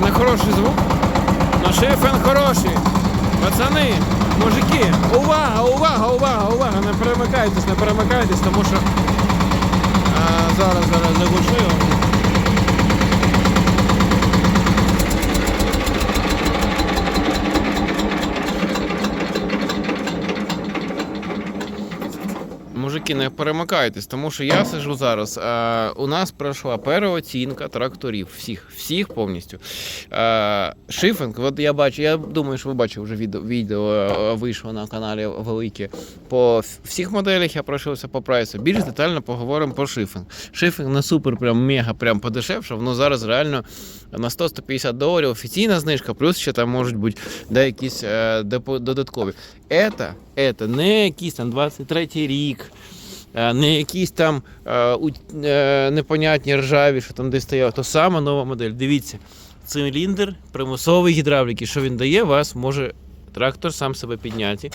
що, не хороший звук? Ну шифен хороший. Пацани, мужики, увага, увага, увага, увага, не перемикайтесь, не перемикайтесь, тому що а, зараз, зараз заглушу його. Мужики, не перемикайтесь, тому що я сижу зараз. Е, у нас пройшла переоцінка тракторів. Всіх, всіх повністю. Е, шифинг, от я бачу, я думаю, що ви бачили вже відео, відео е, вийшло на каналі велике. По всіх моделях я пройшовся по прайсу. Більш детально поговоримо про шифинг. Шифинг не супер, прям мега прям подешевше, воно зараз реально на 100-150 доларів офіційна знижка, плюс ще там можуть бути деякі е, додаткові. Ета, ета, не якийсь там 23-й рік, не якісь там е, е, непонятні ржаві, що там десь стояв, то сама нова модель. Дивіться, циліндр примусової гідравліки. Що він дає, вас може трактор сам себе підняти.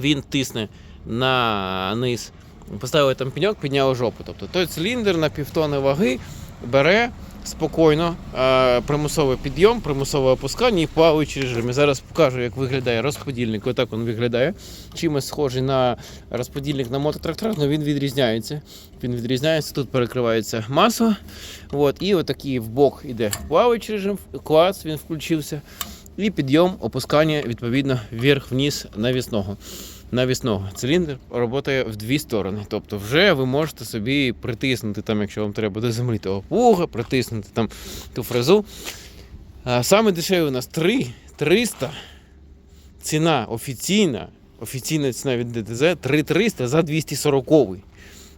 Він тисне на низ. Поставили там пеньок, підняв жопу. Тобто той циліндр на півтони ваги бере спокійно е, примусовий підйом, примусове опускання і плаваючий режим. Я зараз покажу, як виглядає розподільник. Отак він виглядає. Чимось схожий на розподільник на мототракторах, але він відрізняється. Він відрізняється, тут перекривається масло. От, і отакий в бок іде плаваючий режим, клас, він включився. І підйом, опускання відповідно вверх-вниз навісного. Навісного циліндр працює в дві сторони. Тобто, вже ви можете собі притиснути, там, якщо вам треба до землі того плуга, притиснути там ту фрезу. Саме дешевий у нас 3 300. Ціна офіційна, офіційна ціна від ДТЗ 3300 за 240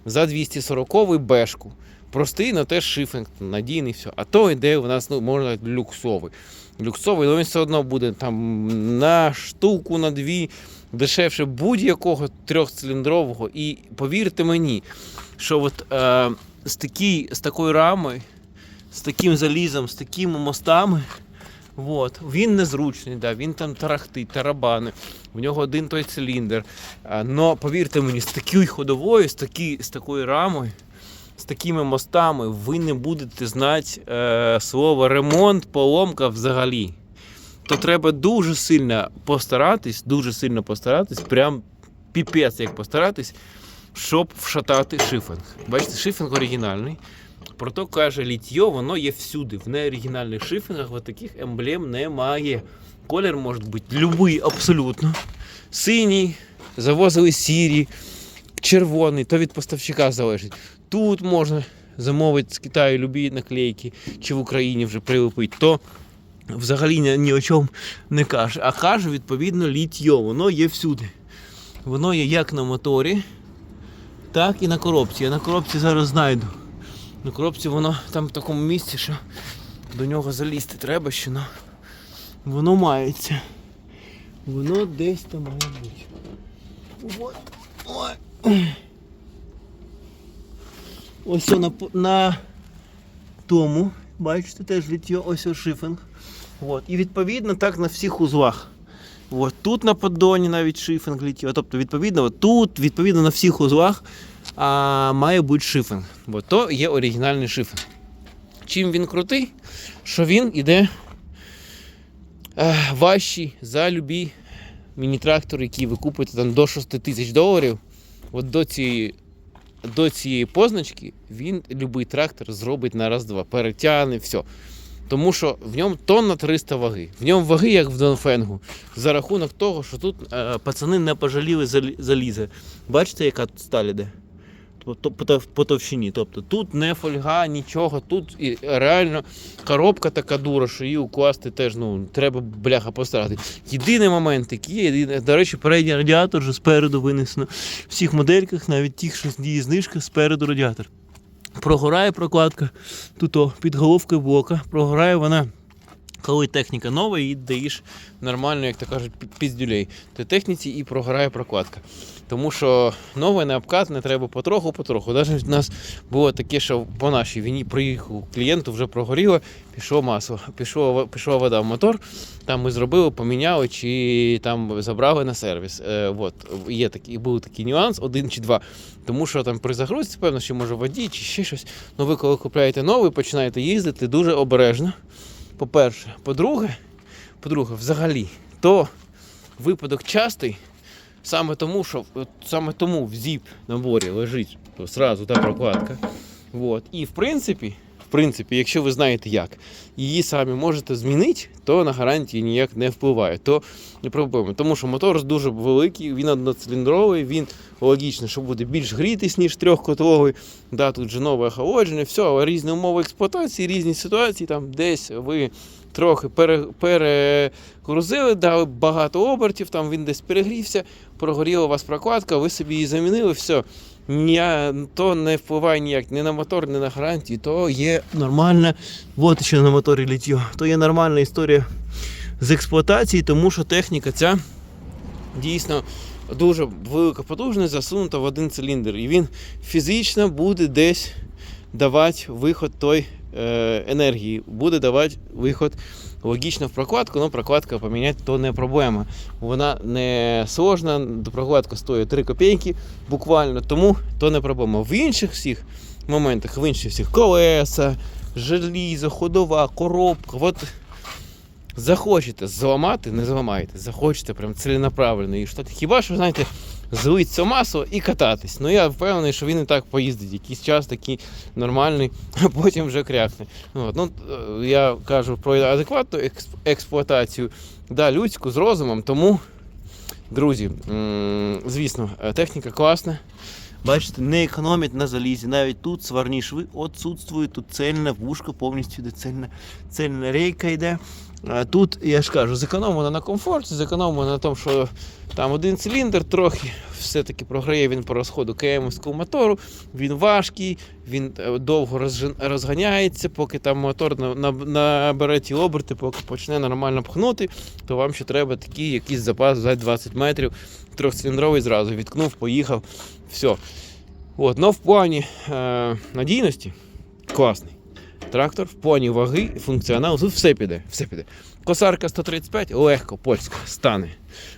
За 240 бешку. Простий, але теж шифінг, надійний, все. А то йде у нас, ну, можна люксовий. Люксовий, але він все одно буде там на штуку, на дві дешевше будь-якого трьохциліндрового. І повірте мені, що от, е, з, такій, з такою рамою, з таким залізом, з такими мостами, от, він незручний, да, він там тарахтить, тарабани, в нього один той циліндр. А, но повірте мені, з такою ходовою, з, такі, з такою рамою, з такими мостами ви не будете знати е, слово ремонт, поломка взагалі. То треба дуже сильно постаратись, дуже сильно постаратись, прям піпець як постаратись, щоб вшатати шифінг. Бачите, шифінг оригінальний. Прото каже, літьо, воно є всюди. В неоригінальних шифінгах таких емблем немає. Колір може бути любий абсолютно. Синій, завозили сірі, червоний, то від поставщика залежить. Тут можна замовити з Китаю любі наклейки, чи в Україні вже прилепить, то взагалі ні, о чому не каже. А каже, відповідно, літьо, воно є всюди. Воно є як на моторі, так і на коробці. Я на коробці зараз знайду. На коробці воно там в такому місці, що до нього залізти треба ще, но воно мається. Воно десь там має бути. Ой. Ось на, на тому, бачите, теж літьо, ось о шифинг. От. І відповідно так на всіх узлах. От. Тут на поддоні навіть шифинг літьо. Тобто, відповідно, от тут, відповідно, на всіх узлах а, має бути шифинг. Бо то є оригінальний шифинг. Чим він крутий? Що він іде е, важчий за любі міні-трактори, які ви купите там до 6 тисяч доларів. От до цієї, до цієї позначки він любий трактор зробить на раз-два, перетягне, все. Тому що в ньому тонна 300 ваги. В ньому ваги, як в Донфенгу, за рахунок того, що тут е, пацани не пожаліли залізе. Бачите, яка тут сталь іде? По, то- по, тов- по товщині. Тобто тут не фольга, нічого, тут і реально коробка така дура, що її укласти теж ну, треба бляха постарати. Єдиний момент який є, до речі, передній радіатор вже спереду винесено. В всіх модельках, навіть тих, що діє знижка, спереду радіатор. Прогорає прокладка тут о, під головкою блока. Прогорає вона, коли техніка нова, і даєш нормально, як то кажуть, пі- піздюлей. То техніці і прогорає прокладка. Тому що нове не обкат, не треба потроху, потроху. Навіть в нас було таке, що по нашій війні приїхав клієнту, вже прогоріло, пішло масло, пішло, пішла вода в мотор. Там ми зробили, поміняли чи там забрали на сервіс. Е, от, є такий, був такий нюанс, один чи два. Тому що там при загрузці, певно, що може воді чи ще щось. Ну ви коли купляєте новий, починаєте їздити дуже обережно. По-перше, по-друге, по-друге, взагалі, то випадок частий, саме тому, що от саме тому в зіп наборі лежить то сразу та прокладка. Вот. І в принципі, в принципі, якщо ви знаєте як, її самі можете змінити, то на гарантії ніяк не впливає. То не проблема. Тому що мотор дуже великий, він одноциліндровий, він логічно, що буде більш грітись, ніж трьохкотловий. Да, тут же нове охолодження, все, але різні умови експлуатації, різні ситуації, там десь ви трохи пере, перегрузили, дали багато обертів, там він десь перегрівся, прогоріла у вас прокладка, ви собі її замінили, все. Ні, то не впливає ніяк ні на мотор, ні на гарантії, то є нормальна. От що на моторі літьо. То є нормальна історія з експлуатації, тому що техніка ця дійсно дуже велика потужність засунута в один циліндр. І він фізично буде десь давати виход той е, енергії, буде давати виход логічно в прокладку, але прокладка поміняти то не проблема. Вона не сложна, прокладка стоїть 3 копійки буквально, тому то не проблема. В інших всіх моментах, в інших всіх колеса, желізо, ходова, коробка. От захочете зламати, не зламаєте. Захочете прям ціленаправленно і штати. Хіба що, знаєте, злить це масло і кататись. Ну я впевнений, що він і так поїздить. Якийсь час такий нормальний, а потім вже крякне. От. Ну, е, я кажу про адекватну експ- експлуатацію, да, людську з розумом, тому. Друзі, звісно, е, техніка класна. Бачите, не економить на залізі. Навіть тут сварні шви відсутствують, тут цельна вушка повністю йде цельна, цельна рейка йде. Тут, я ж кажу, зекономлено на комфорті, зекономлено на тому, що там один циліндр трохи все-таки програє він по розходу КМовського мотору, він важкий, він е, довго розганяється, поки там мотор на- на- набере ті оберти, поки почне нормально пхнути, то вам ще треба такий якийсь запас за 20 метрів, трьохциліндровий зразу відкнув, поїхав, все. От, но в плані е, надійності класний. Трактор в плані ваги і функціоналу тут все піде. Все піде. Косарка 135 легко, польська, стане.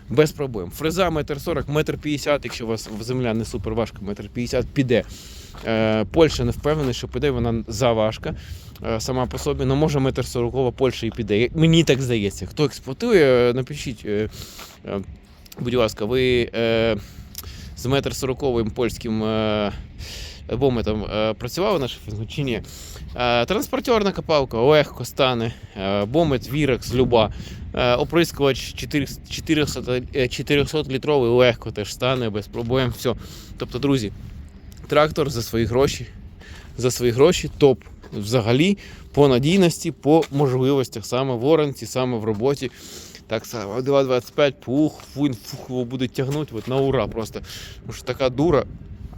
Без проблем. Фреза 1,40 м, 1,50 м, якщо у вас земля не супер важка, 1,50 м піде. Е, Польща не впевнений, що піде, вона заважка е, сама по собі, але може 1,40 м Польща і піде. Мені так здається. Хто експлуатує, напишіть, е, е, будь ласка, ви з 1,40 м польським е, бометом е, працювали на шифінгу чи ні? Е, Транспортерна копалка легко стане, е, бомет Вірекс люба, е, оприскувач 400, 400 літровий легко теж стане без проблем. Все. Тобто, друзі, трактор за свої гроші, за свої гроші топ. Взагалі по надійності, по можливостях, саме в оранці, саме в роботі. Так само 2.25, пух, фух, його будуть тягнути от на ура просто. Тому що така дура,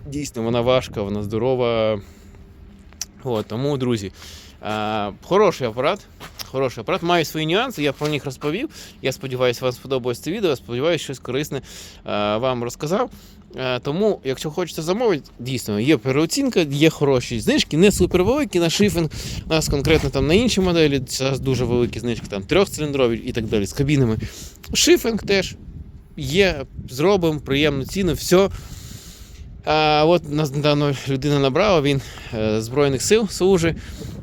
дійсно, вона важка, вона здорова. От, тому, друзі, е, хороший апарат. Хороший апарат, має свої нюанси, я про них розповів. Я сподіваюся, вам сподобалось це відео. Сподіваюся, щось корисне е, вам розказав. Е, тому, якщо хочете замовити, дійсно є переоцінка, є хороші знижки, не супервеликі на шифінг. У нас конкретно там на інші моделі зараз дуже великі знижки, там трьохциліндрові і так далі з кабінами. Шифінг теж є, зробимо приємну ціну, все. А от недавно людина набрала, він е, Збройних сил служить,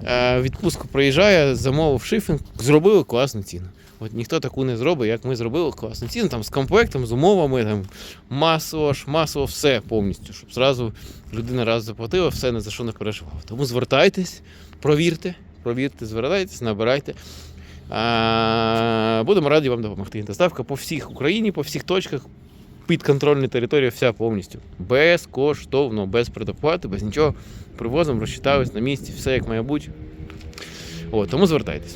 е, відпустку приїжджає, замовив шифінг, зробили класну ціну. От ніхто таку не зробить, як ми зробили класну ціну, там з комплектом, з умовами, там масово ж, масово все повністю, щоб зразу людина раз заплатила, все не за що не переживала. Тому звертайтесь, провірте, провірте, звертайтесь, набирайте. А, будемо раді вам допомогти. Доставка по всіх Україні, по всіх точках, підконтрольна територія вся повністю. Безкоштовно, без предоплати, без нічого. Привозимо, розчитаюсь на місці, все як має бути. О, тому звертайтесь.